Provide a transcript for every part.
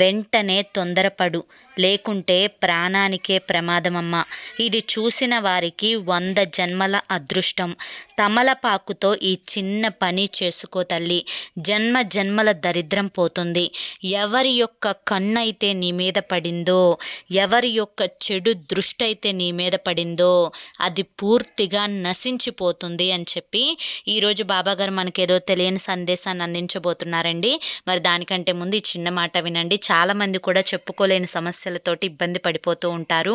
వెంటనే తొందరపడు. లేకుంటే ప్రాణానికే ప్రమాదమమ్మ. ఇది చూసిన వారికి వంద జన్మల అదృష్టం. తమలపాకుతో ఈ చిన్న పని చేసుకో తల్లి. జన్మ జన్మల దరిద్రం పోతుంది. ఎవరి యొక్క కన్ను అయితే నీ మీద పడిందో ఎవరి యొక్క చెడు దృష్టి అయితే నీ మీద పడిందో అది పూర్తిగా నశించిపోతుంది అని చెప్పి ఈరోజు బాబాగారు మనకేదో తెలియని సందేశాన్ని అందించబోతున్నారండి. మరి దానికంటే ముందు ఈ చిన్న మాట వినండి. చాలామంది కూడా చెప్పుకోలేని సమస్యలతోటి ఇబ్బంది పడిపోతూ ఉంటారు.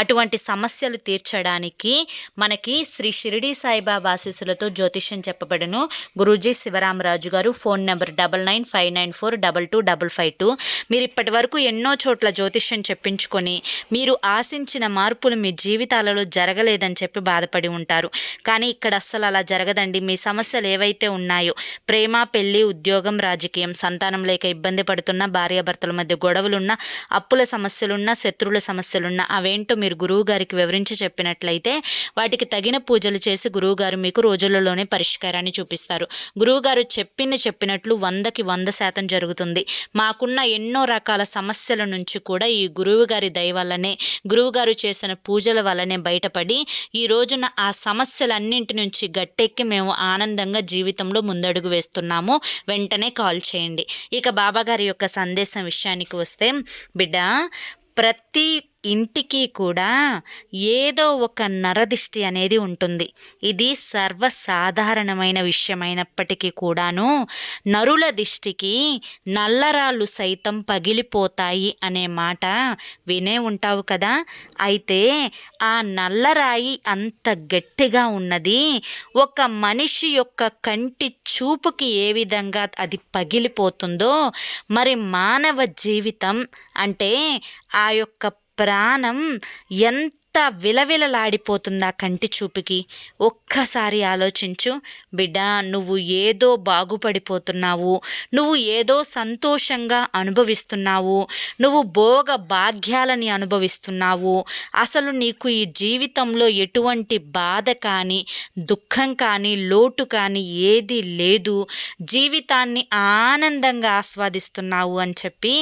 అటువంటి సమస్యలు తీర్చడానికి మనకి శ్రీ షిరిడి సాయిబాబా ఆశీస్సులతో జ్యోతిష్యం చెప్పబడును. గురూజీ శివరామరాజు గారు phone number double nine five nine four double two double five two. మీరు ఇప్పటి వరకు ఎన్నో చోట్ల జ్యోతిష్యం చెప్పించుకొని మీరు ఆశించిన మార్పులు మీ జీవితాలలో జరగలేదని చెప్పి బాధపడి ఉంటారు. కానీ ఇక్కడ అస్సలు అలా జరగదండి. మీ సమస్యలు ఏవైతే ఉన్నాయో ప్రేమ పెళ్ళి ఉద్యోగం రాజకీయం సంతానం లేక ఇబ్బంది పడుతున్న భార్యాభర్త భార్యాభర్తల మధ్య గొడవలున్నా అప్పుల సమస్యలున్నా శత్రువుల సమస్యలున్నా అవేంటో మీరు గురువు గారికి వివరించి చెప్పినట్లయితే వాటికి తగిన పూజలు చేసి గురువుగారు మీకు రోజులలోనే పరిష్కారాన్ని చూపిస్తారు. గురువుగారు చెప్పింది చెప్పినట్లు వందకి వంద శాతం జరుగుతుంది. మాకున్న ఎన్నో రకాల సమస్యల నుంచి కూడా ఈ గురువు గారి దయ వల్లనే గురువుగారు చేసిన పూజల వల్లనే బయటపడి ఈ రోజున ఆ సమస్యలన్నింటి నుంచి గట్టెక్కి మేము ఆనందంగా జీవితంలో ముందడుగు వేస్తున్నాము. వెంటనే కాల్ చేయండి. ఇక బాబాగారి యొక్క సందేశం విషయానికి వస్తే బిడ్డ ప్రతి ఇంటికి కూడా ఏదో ఒక నరదిష్టి అనేది ఉంటుంది. ఇది సర్వసాధారణమైన విషయమైనప్పటికీ కూడాను నరుల దిష్టికి నల్లరాళ్ళు సైతం పగిలిపోతాయి అనే మాట వినే ఉంటావు కదా? అయితే ఆ నల్లరాయి అంత గట్టిగా ఉన్నది ఒక మనిషి యొక్క కంటి చూపుకి ఏ విధంగా అది పగిలిపోతుందో మరి మానవ జీవితం అంటే ఆ యొక్క ప్రాణం ఎంత అంతా విలవిలలాడిపోతుందా కంటి చూపుకి? ఒక్కసారి ఆలోచించు. బిడ్డ నువ్వు ఏదో బాగుపడిపోతున్నావు. నువ్వు ఏదో సంతోషంగా అనుభవిస్తున్నావు. నువ్వు భోగ భాగ్యాలని అనుభవిస్తున్నావు. అసలు నీకు ఈ జీవితంలో ఎటువంటి బాధ కానీ దుఃఖం కానీ లోటు కానీ ఏది లేదు. జీవితాన్ని ఆనందంగా ఆస్వాదిస్తున్నావు అని చెప్పి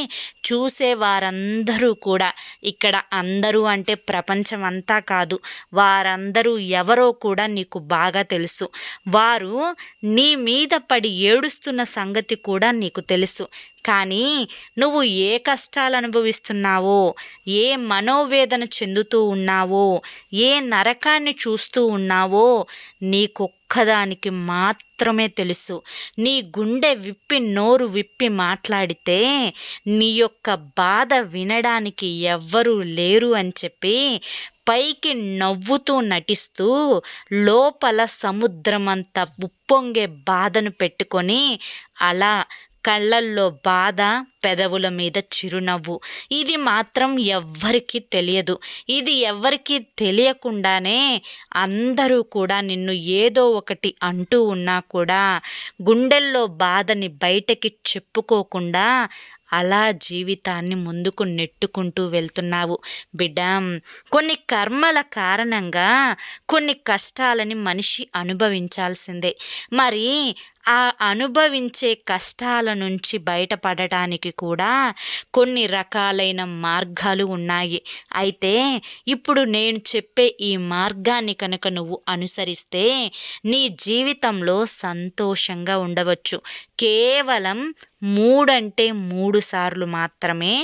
చూసే వారందరూ కూడా. ఇక్కడ అందరూ అంటే ప్రపంచం అంతా కాదు. వారందరూ ఎవరో కూడా నీకు బాగా తెలుసు. వారు నీ మీద పడి ఏడుస్తున్న సంగతి కూడా నీకు తెలుసు. కానీ నువ్వు ఏ కష్టాలు అనుభవిస్తున్నావో ఏ మనోవేదన చెందుతూ ఉన్నావో ఏ నరకాన్ని చూస్తూ ఉన్నావో నీకొక్కదానికి మాత్రమే తెలుసు. నీ గుండె విప్పి నోరు విప్పి మాట్లాడితే నీ యొక్క బాధ వినడానికి ఎవ్వరూ లేరు అని చెప్పి పైకి నవ్వుతూ నటిస్తూ లోపల సముద్రమంత ఉప్పొంగే బాధను పెట్టుకొని అలా కళ్ళల్లో బాధ పెదవుల మీద చిరునవ్వు. ఇది మాత్రం ఎవ్వరికీ తెలియదు. ఇది ఎవ్వరికీ తెలియకుండానే అందరూ కూడా నిన్ను ఏదో ఒకటి అంటూ ఉన్నా కూడా గుండెల్లో బాధని బయటకి చెప్పుకోకుండా అలా జీవితాన్ని ముందుకు నెట్టుకుంటూ వెళ్తున్నావు. బిడ్డ కొన్ని కర్మల కారణంగా కొన్ని కష్టాలని మనిషి అనుభవించాల్సిందే. మరి ఆ అనుభవించే కష్టాల నుంచి బయటపడటానికి కూడా కొన్ని రకాలైన మార్గాలు ఉన్నాయి. అయితే ఇప్పుడు నేను చెప్పే ఈ మార్గాన్ని కనుక నువ్వు అనుసరిస్తే నీ జీవితంలో సంతోషంగా ఉండవచ్చు. కేవలం మూడంటే మూడు సార్లు మాత్రమే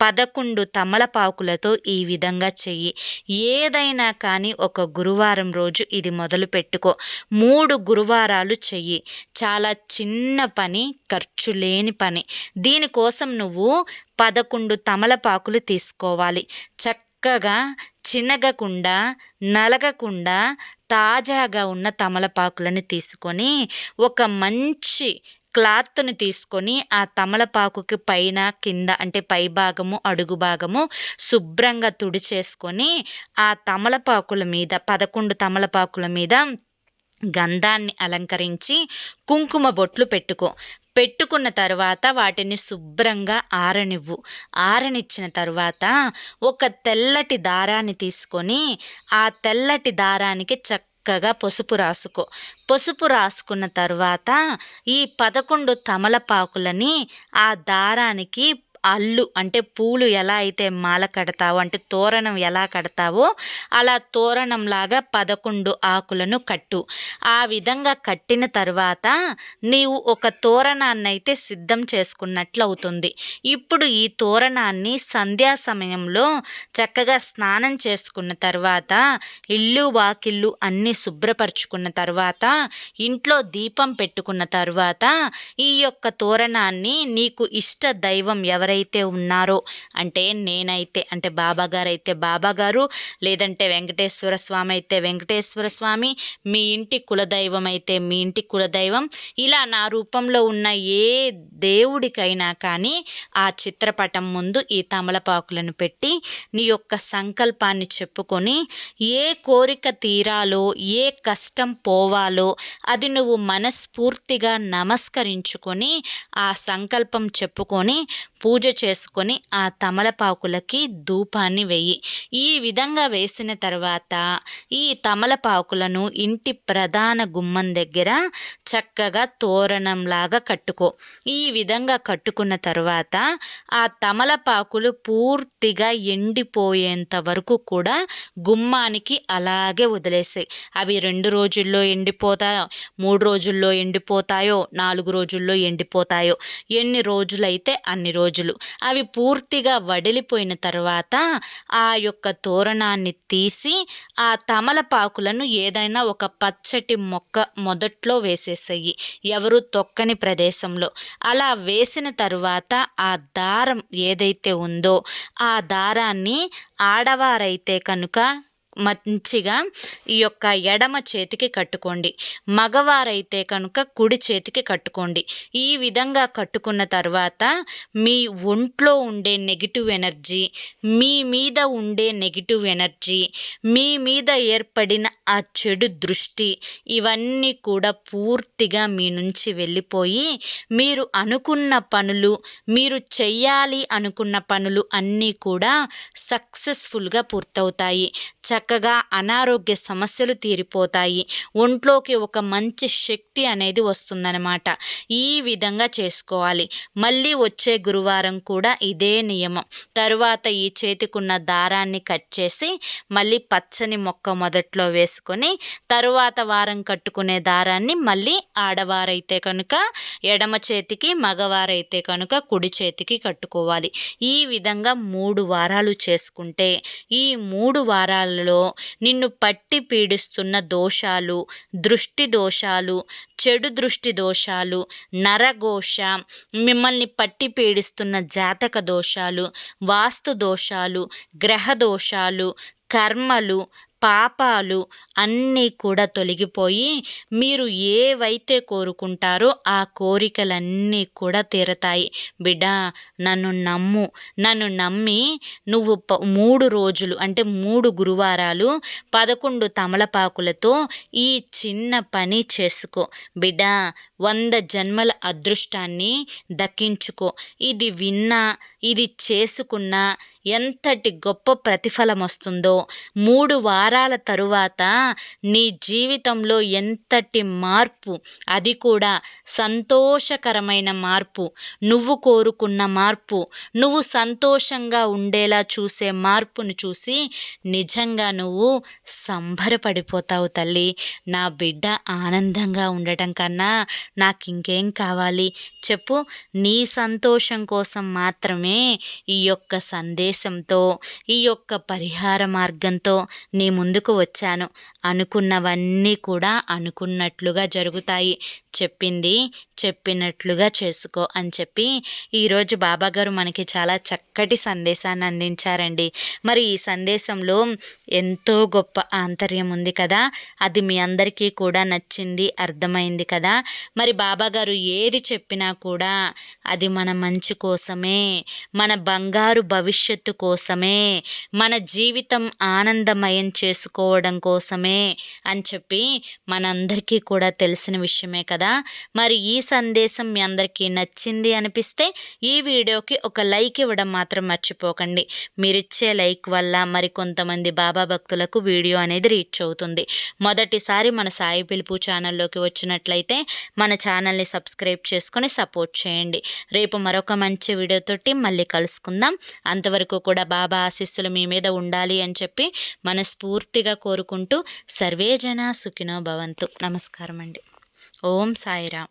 పదకొండు తమలపాకులతో ఈ విధంగా చెయ్యి. ఏదైనా కానీ ఒక గురువారం రోజు ఇది మొదలు పెట్టుకో. మూడు గురువారాలు చెయ్యి. చాలా చిన్న పని ఖర్చు లేని పని. దీనికోసం నువ్వు పదకొండు తమలపాకులు తీసుకోవాలి. చక్కగా చినగకుండా నలగకుండా తాజాగా ఉన్న తమలపాకులను తీసుకొని ఒక మంచి క్లాత్ను తీసుకొని ఆ తమలపాకుకి పైన కింద అంటే పై భాగము అడుగు భాగము శుభ్రంగా తుడిచేసుకొని ఆ తమలపాకుల మీద పదకొండు తమలపాకుల మీద గంధాన్ని అలంకరించి కుంకుమ బొట్లు పెట్టుకో. పెట్టుకున్న తర్వాత వాటిని శుభ్రంగా ఆరనివ్వు. ఆరనిచ్చిన తర్వాత ఒక తెల్లటి దారాన్ని తీసుకొని ఆ తెల్లటి దారానికి చక్క చక్కగా పసుపు రాసుకో. పసుపు రాసుకున్న తర్వాత ఈ పదకొండు తమలపాకులని ఆ దారానికి అల్లు అంటే పూలు ఎలా అయితే మాల కడతావో అంటే తోరణం ఎలా కడతావో అలా తోరణంలాగా పదకొండు ఆకులను కట్టు. ఆ విధంగా కట్టిన తర్వాత నీవు ఒక తోరణాన్ని అయితే సిద్ధం చేసుకున్నట్లు అవుతుంది ఇప్పుడు ఈ తోరణాన్ని సంధ్యా సమయంలో చక్కగా స్నానం చేసుకున్న తర్వాత ఇల్లు వాకిళ్ళు అన్నీ శుభ్రపరుచుకున్న తర్వాత ఇంట్లో దీపం పెట్టుకున్న తర్వాత ఈ యొక్క తోరణాన్ని నీకు ఇష్ట దైవం ఎవరైతే ఉన్నారో అంటే నేనైతే అంటే బాబా గారు అయితే బాబా గారు లేదంటే వెంకటేశ్వర స్వామి అయితే వెంకటేశ్వర స్వామి మీ ఇంటి కులదైవం అయితే మీ ఇంటి కులదైవం ఇలా నా రూపంలో ఉన్న ఏ దేవుడికైనా కానీ ఆ చిత్రపటం ముందు ఈ తమలపాకులను పెట్టి నీ యొక్క సంకల్పాన్ని చెప్పుకొని ఏ కోరిక తీరాలో ఏ కష్టం పోవాలో అది నువ్వు మనస్ఫూర్తిగా నమస్కరించుకొని ఆ సంకల్పం చెప్పుకొని పూజ చేసుకొని ఆ తమలపాకులకి ధూపాన్ని వెయ్యి ఈ విధంగా వేసిన తర్వాత ఈ తమలపాకులను ఇంటి ప్రధాన గుమ్మం దగ్గర చక్కగా తోరణంలాగా కట్టుకో. ఈ విధంగా కట్టుకున్న తర్వాత ఆ తమలపాకులు పూర్తిగా ఎండిపోయేంత వరకు కూడా గుమ్మానికి అలాగే వదిలేసాయి. అవి రెండు రోజుల్లో ఎండిపోతాయో మూడు రోజుల్లో ఎండిపోతాయో నాలుగు రోజుల్లో ఎండిపోతాయో ఎన్ని రోజులైతే అన్ని రోజులు అవి పూర్తిగా వడిలిపోయిన తర్వాత ఆ యొక్క తోరణాన్ని తీసి ఆ తమలపాకులను ఏదైనా ఒక పచ్చటి మొక్క మొదట్లో వేసేసాయి. ఎవరు తొక్కని ప్రదేశంలో. అలా వేసిన తరువాత ఆ దారం ఏదైతే ఉందో ఆ దారాన్ని ఆడవారైతే కనుక మంచిగా ఈ యొక్క ఎడమ చేతికి కట్టుకోండి. మగవారైతే కనుక కుడి చేతికి కట్టుకోండి. ఈ విధంగా కట్టుకున్న తర్వాత మీ ఒంట్లో ఉండే నెగిటివ్ ఎనర్జీ మీ మీద ఉండే నెగిటివ్ ఎనర్జీ మీ మీద ఏర్పడిన ఆ చెడు దృష్టి ఇవన్నీ కూడా పూర్తిగా మీ నుంచి వెళ్ళిపోయి మీరు అనుకున్న పనులు మీరు చెయ్యాలి అనుకున్న పనులు అన్నీ కూడా సక్సెస్ఫుల్గా పూర్తవుతాయి. చక్క చక్కగా అనారోగ్య సమస్యలు తీరిపోతాయి. ఒంట్లోకి ఒక మంచి శక్తి అనేది వస్తుందన్నమాట. ఈ విధంగా చేసుకోవాలి. మళ్ళీ వచ్చే గురువారం కూడా ఇదే నియమం. తరువాత ఈ చేతికున్న దారాన్ని కట్ చేసి మళ్ళీ పచ్చని మొక్క మొదట్లో వేసుకొని తరువాత వారం కట్టుకునే దారాన్ని మళ్ళీ ఆడవారైతే కనుక ఎడమ చేతికి మగవారైతే కనుక కుడి చేతికి కట్టుకోవాలి. ఈ విధంగా మూడు వారాలు చేసుకుంటే ఈ మూడు వారాలలో నిన్ను పట్టి పీడిస్తున్న దోషాలు దృష్టి దోషాలు చెడు దృష్టి దోషాలు నరఘోష మిమ్మల్ని పట్టి పీడిస్తున్న జాతక దోషాలు వాస్తు దోషాలు గ్రహ దోషాలు కర్మలు పాపాలు అన్నీ కూడా తొలగిపోయి మీరు ఏవైతే కోరుకుంటారో ఆ కోరికలన్నీ కూడా తీరతాయి. బిడ్డ నన్ను నమ్ము. నన్ను నమ్మి నువ్వు ప మూడు రోజులు అంటే మూడు గురువారాలు పదకొండు తమలపాకులతో ఈ చిన్న పని చేసుకో. బిడ్డ వంద జన్మల అదృష్టాన్ని దక్కించుకో. ఇది విన్నా ఇది చేసుకున్నా ఎంతటి గొప్ప ప్రతిఫలం వస్తుందో మూడు వారాల తరువాత నీ జీవితంలో ఎంతటి మార్పు అది కూడా సంతోషకరమైన మార్పు. నువ్వు కోరుకున్న మార్పు నువ్వు సంతోషంగా ఉండేలా చూసే మార్పును చూసి నిజంగా నువ్వు సంబరపడిపోతావు తల్లి. నా బిడ్డ ఆనందంగా ఉండటం కన్నా నాకు ఇంకేం కావాలి? చెప్పు. నీ సంతోషం కోసం మాత్రమే ఈ యొక్క సందేశంతో ఈ యొక్క పరిహార మార్గంతో నీ ముందుకు వచ్చాను. అనుకున్నవన్నీ కూడా అనుకున్నట్లుగా జరుగుతాయి. చెప్పింది చెప్పినట్లుగా చేసుకో అని చెప్పి ఈరోజు బాబాగారు మనకి చాలా చక్కటి సందేశాన్ని అందించారండి. మరి ఈ సందేశంలో ఎంతో గొప్ప ఆంతర్యం ఉంది కదా? అది మీ అందరికీ కూడా నచ్చింది అర్థమైంది కదా? మరి బాబాగారు ఏది చెప్పినా కూడా అది మన మంచి కోసమే మన బంగారు భవిష్యత్తు కోసమే మన జీవితం ఆనందమయం చేసుకోవడం కోసమే అని చెప్పి మనందరికీ కూడా తెలిసిన విషయమే కదా? కదా? మరి ఈ సందేశం మీ అందరికీ నచ్చింది అనిపిస్తే ఈ వీడియోకి ఒక లైక్ ఇవ్వడం మాత్రం మర్చిపోకండి. మీరిచ్చే లైక్ వల్ల మరి కొంతమంది బాబా భక్తులకు వీడియో అనేది రీచ్ అవుతుంది. మొదటిసారి మన సాయి పిలుపు ఛానల్లోకి వచ్చినట్లయితే మన ఛానల్ని సబ్స్క్రైబ్ చేసుకొని సపోర్ట్ చేయండి. రేపు మరొక మంచి వీడియోతోటి మళ్ళీ కలుసుకుందాం. అంతవరకు కూడా బాబా ఆశీస్సులు మీ మీద ఉండాలి అని చెప్పి మనస్ఫూర్తిగా కోరుకుంటూ సర్వేజన సుఖినో భవంతు. నమస్కారం అండి ఓం సాయిరామ్.